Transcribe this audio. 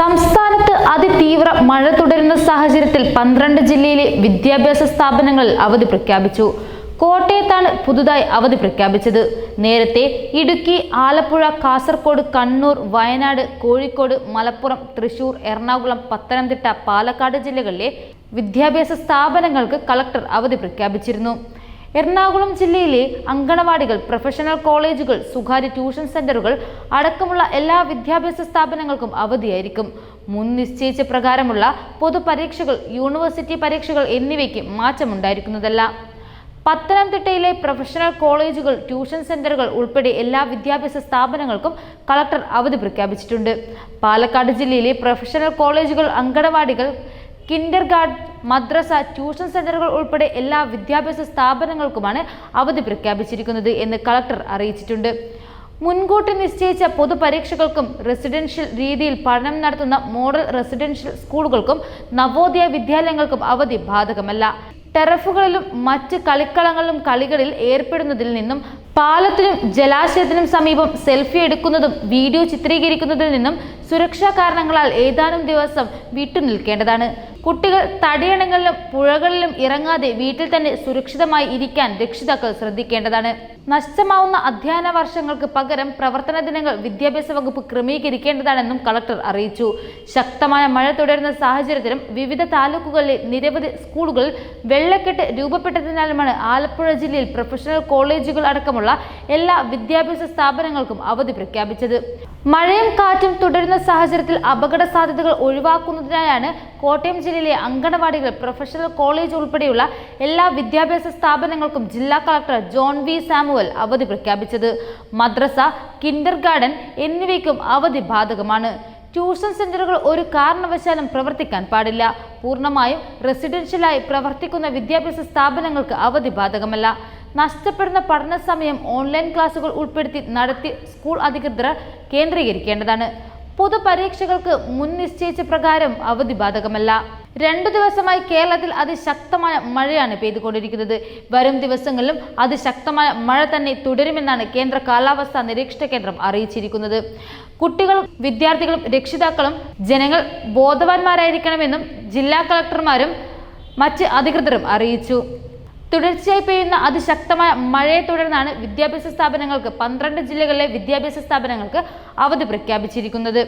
സംസ്ഥാനത്ത് അതിതീവ്ര മഴ തുടരുന്ന സാഹചര്യത്തിൽ പന്ത്രണ്ട് ജില്ലയിലെ വിദ്യാഭ്യാസ സ്ഥാപനങ്ങളിൽ അവധി പ്രഖ്യാപിച്ചു. കോട്ടയത്താണ് പുതുതായി അവധി പ്രഖ്യാപിച്ചത്. നേരത്തെ ഇടുക്കി ആലപ്പുഴ കാസർഗോഡ് കണ്ണൂർ വയനാട് കോഴിക്കോട് മലപ്പുറം തൃശൂർ എറണാകുളം പത്തനംതിട്ട പാലക്കാട് ജില്ലകളിലെ വിദ്യാഭ്യാസ സ്ഥാപനങ്ങൾക്ക് കളക്ടർ അവധി പ്രഖ്യാപിച്ചിരുന്നു. എറണാകുളം ജില്ലയിലെ അങ്കണവാടികൾ പ്രൊഫഷണൽ കോളേജുകൾ സ്വകാര്യ ട്യൂഷൻ സെന്ററുകൾ അടക്കമുള്ള എല്ലാ വിദ്യാഭ്യാസ സ്ഥാപനങ്ങൾക്കും അവധിയായിരിക്കും. മുൻ നിശ്ചയിച്ച പ്രകാരമുള്ള പൊതുപരീക്ഷകൾ യൂണിവേഴ്സിറ്റി പരീക്ഷകൾ എന്നിവയ്ക്ക് മാറ്റമുണ്ടായിരിക്കുന്നതല്ല. പത്തനംതിട്ടയിലെ പ്രൊഫഷണൽ കോളേജുകൾ ട്യൂഷൻ സെന്ററുകൾ ഉൾപ്പെടെ എല്ലാ വിദ്യാഭ്യാസ സ്ഥാപനങ്ങൾക്കും കളക്ടർ അവധി പ്രഖ്യാപിച്ചിട്ടുണ്ട്. പാലക്കാട് ജില്ലയിലെ പ്രൊഫഷണൽ കോളേജുകൾ അങ്കണവാടികൾ കിൻഡർ ഗാർഡ് മദ്രസ ട്യൂഷൻ സെന്ററുകൾ ഉൾപ്പെടെ എല്ലാ വിദ്യാഭ്യാസ സ്ഥാപനങ്ങൾക്കുമാണ് അവധി പ്രഖ്യാപിച്ചിരിക്കുന്നത് എന്ന് കളക്ടർ അറിയിച്ചിട്ടുണ്ട്. മുൻകൂട്ടി നിശ്ചയിച്ച പൊതുപരീക്ഷകൾക്കും റെസിഡൻഷ്യൽ രീതിയിൽ പഠനം നടത്തുന്ന മോഡൽ റെസിഡൻഷ്യൽ സ്കൂളുകൾക്കും നവോദയ വിദ്യാലയങ്ങൾക്കും അവധി ബാധകമല്ല. ടെറഫുകളിലും മറ്റ് കളിക്കളങ്ങളിലും കളികളിൽ ഏർപ്പെടുന്നതിൽ നിന്നും പാലത്തിനും ജലാശയത്തിനും സമീപം സെൽഫി എടുക്കുന്നതും വീഡിയോ ചിത്രീകരിക്കുന്നതിൽ നിന്നും സുരക്ഷാ കാരണങ്ങളാൽ ഏതാനും ദിവസം വിട്ടുനിൽക്കേണ്ടതാണ്. കുട്ടികൾ തടിയണങ്ങളിലും പുഴകളിലും ഇറങ്ങാതെ വീട്ടിൽ തന്നെ സുരക്ഷിതമായി ഇരിക്കാൻ രക്ഷിതാക്കൾ ശ്രദ്ധിക്കേണ്ടതാണ്. നഷ്ടമാവുന്ന അധ്യയന വർഷങ്ങൾക്ക് പകരം പ്രവർത്തന ദിനങ്ങൾ വിദ്യാഭ്യാസ വകുപ്പ് ക്രമീകരിക്കേണ്ടതാണെന്നും കളക്ടർ അറിയിച്ചു. ശക്തമായ മഴ തുടരുന്ന സാഹചര്യത്തിലും വിവിധ താലൂക്കുകളിലെ നിരവധി സ്കൂളുകൾ വെള്ളക്കെട്ട് രൂപപ്പെട്ടതിനാലുമാണ് ആലപ്പുഴ ജില്ലയിൽ പ്രൊഫഷണൽ കോളേജുകൾ അടക്കമുള്ള എല്ലാ വിദ്യാഭ്യാസ സ്ഥാപനങ്ങൾക്കും അവധി പ്രഖ്യാപിച്ചത്. മഴയും കാറ്റും തുടരുന്ന സാഹചര്യത്തിൽ അപകട സാധ്യതകൾ ഒഴിവാക്കുന്നതിനായാണ് കോട്ടയം ജില്ലയിലെ അങ്കണവാടികൾ പ്രൊഫഷണൽ കോളേജ് ഉൾപ്പെടെയുള്ള എല്ലാ വിദ്യാഭ്യാസ സ്ഥാപനങ്ങൾക്കും ജില്ലാ കളക്ടർ ജോൺ വി സാമുവൽ അവധി പ്രഖ്യാപിച്ചത്. മദ്രസ കിൻഡർ ഗാർഡൻ എന്നിവയ്ക്കും അവധി ബാധകമാണ്. ട്യൂഷൻ സെന്ററുകൾ ഒരു കാരണവശാലും പ്രവർത്തിക്കാൻ പാടില്ല. പൂർണമായും റെസിഡൻഷ്യലായി പ്രവർത്തിക്കുന്ന വിദ്യാഭ്യാസ സ്ഥാപനങ്ങൾക്ക് അവധി ബാധകമല്ല. നഷ്ടപ്പെടുന്ന പഠന സമയം ഓൺലൈൻ ക്ലാസുകൾ ഉൾപ്പെടുത്തി നടത്തി സ്കൂൾ അധികൃതർ കേന്ദ്രീകരിക്കേണ്ടതാണ്. പൊതുപരീക്ഷകൾക്ക് മുൻ നിശ്ചയിച്ച പ്രകാരം അവധി ബാധകമല്ല. രണ്ടു ദിവസമായി കേരളത്തിൽ അതിശക്തമായ മഴയാണ് പെയ്തുകൊണ്ടിരിക്കുന്നത്. വരും ദിവസങ്ങളിലും അതിശക്തമായ മഴ തന്നെ തുടരുമെന്നാണ് കേന്ദ്ര കാലാവസ്ഥാ നിരീക്ഷണ കേന്ദ്രം അറിയിച്ചിരിക്കുന്നത്. കുട്ടികളും വിദ്യാർത്ഥികളും രക്ഷിതാക്കളും ജനങ്ങൾ ബോധവാന്മാരായിരിക്കണമെന്നും ജില്ലാ കളക്ടർമാരും മറ്റ് അധികൃതരും അറിയിച്ചു. തുടർച്ചയായി പെയ്യുന്ന അതിശക്തമായ മഴയെ തുടർന്നാണ് വിദ്യാഭ്യാസ സ്ഥാപനങ്ങൾക്ക് പന്ത്രണ്ട് ജില്ലകളിലെ വിദ്യാഭ്യാസ സ്ഥാപനങ്ങൾക്ക് അവധി പ്രഖ്യാപിച്ചിരിക്കുന്നത്.